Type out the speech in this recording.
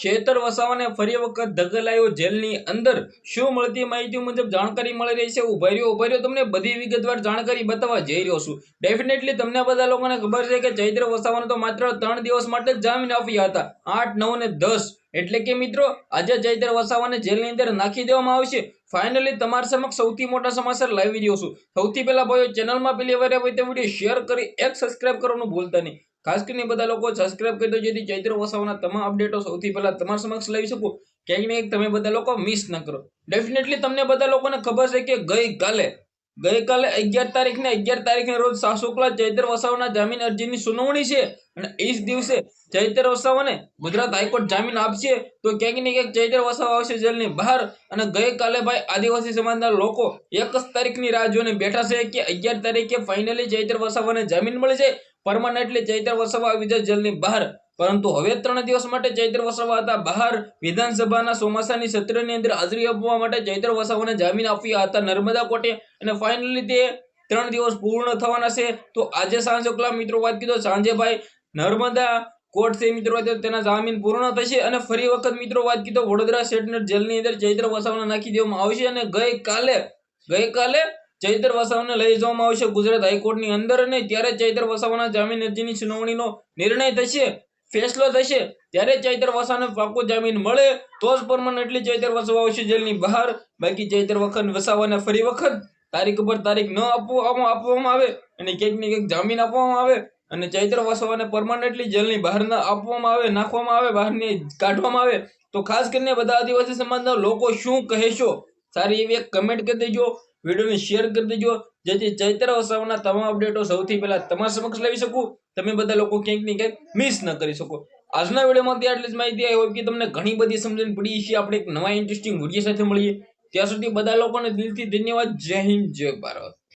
શેતર વસાવાને ફરી વખત ધકેલાયો જેલની અંદર. શું મળતી માહિતી મુજબ જાણકારી મળી રહી છે? ઊભા રહ્યો ઊભા રહ્યો. તમને બધી વિગતવાર જાણકારી બતાવવા જઈ રહ્યો છું. ડેફિનેટલી તમને બધા લોકોને ખબર છે કે ચૈત્ર વસાવાને તો માત્ર ત્રણ દિવસ માટે જ જામીન આપ્યા હતા. આઠ, નવ ને દસ. એટલે કે મિત્રો, આજે ચૈત્ર વસાવાને જેલની અંદર નાખી દેવામાં આવશે. ફાઇનલી તમારા સમક્ષ સૌથી મોટા સમાચાર લાવી રહ્યો છું. સૌથી પહેલા ભાઈઓ ચેનલમાં પેલી વાર હોય તે વીડિયો શેર કરી, એક સબસ્ક્રાઇબ કરવાનું ભૂલતા નહીં. ખાસ કરીને બધા લોકો સબસ્ક્રાઇબ કરી દો જેથી ચૈત્ર વસાવાના તમામ અપડેટો સૌથી પહેલા તમારા સમક્ષ લઈ શકું. ક્યાંક ને તમે બધા લોકો મિસ ન કરો. ડેફિનેટલી તમને બધા લોકોને ખબર છે કે ગઈકાલે ગઈકાલે અગિયાર તારીખ ને અગિયાર તારીખને રોજ સાસુકલા ચૈત્ર વસાવાના જામીન અરજીની સુનાવણી છે અને એ જ દિવસે ચૈત્ર વસાવાને ગુજરાત હાઈકોર્ટ જામીન આપશે. તો ક્યાંક ને ક્યાંક ચૈત્ર વસાવા આવશે જેલની બહાર અને ગઈકાલે ભાઈ આદિવાસી સમાજના લોકો એક જ તારીખની રાહ જોઈને બેઠા છે કે અગિયાર તારીખે ફાઇનલી ચૈત્ર વસાવાને જામીન મળી જાય. પરમાનન્ટલી ચૈત્ર વસાવા વિજય જાય જેલની બહાર. પરંતુ હવે ત્રણ દિવસ માટે ચૈત્ર વસાવા હતા. બહાર વિધાનસભાના ચોમાસાની સત્રની અંદર હાજરી આપવા માટે ચૈત્ર વસાવાને જામીન આપ્યા હતા નર્મદા કોર્ટે. અને ફાઇનલી તે ત્રણ દિવસ પૂર્ણ થવાના છે. તો આજે સાંજે શુક્લા મિત્રો વાત કીધો. સાંજે ભાઈ નર્મદા કોર્ટ છે મિત્રો તેના જામીન પૂર્ણ થશે. અને ફરી વખત મિત્રો વાત કીધો. વડોદરા સેટનર જેલની અંદર ચૈત્ર વસાવાને નાખી દેવામાં આવશે. અને ગઈકાલે ગઈકાલે ચૈત્ર વસાવાને લઈ જવામાં આવશે. ગુજરાત હાઈકોર્ટની અંદર અને ત્યારે ચૈતર વસાવાના જામીન અરજીની સુનાવણીનો નિર્ણય થશે, ફેસલો થશે. ત્યારે ચૈતર વસાવાને પાકો જામીન મળે, તો જ પરમાનન્ટલી ચૈતર વસાવા આવશે જેલની બહાર. બાકી ચૈતર વખત વસાવાને ફરી વખત તારીખ પર તારીખ ન આપવામાં આપવામાં આવે અને ક્યાંક ને ક્યાંક જામીન આપવામાં આવે અને ચૈત્ર વસાવાને પરમાનન્ટલી જેલની બહાર આપવામાં આવે, નાખવામાં આવે, બહારની કાઢવામાં આવે. તો ખાસ કરીને બધા આદિવાસી સમાજના લોકો શું કહેશો? સારી એવી એક કમેન્ટ કરી દેજો. વિડીયોને શેર કરી દેજો. જેથી ચૈત્ર વસાવાના તમામ અપડેટો સૌથી પહેલા તમારા સમક્ષ લાવી શકું. તમે બધા લોકો ક્યાંક ને ક્યાંક મિસ ન કરી શકો. આજના વિડીયોમાં આટલી જ માહિતી આવી હોય કે તમને ઘણી બધી સમજણ પડી છે આપણે એક નવા ઇન્ટરેસ્ટિંગ વીડિયો સાથે મળીએ. ત્યાં સુધી બધા લોકોને દિલથી ધન્યવાદ. જય હિન્દ, જય ભારત.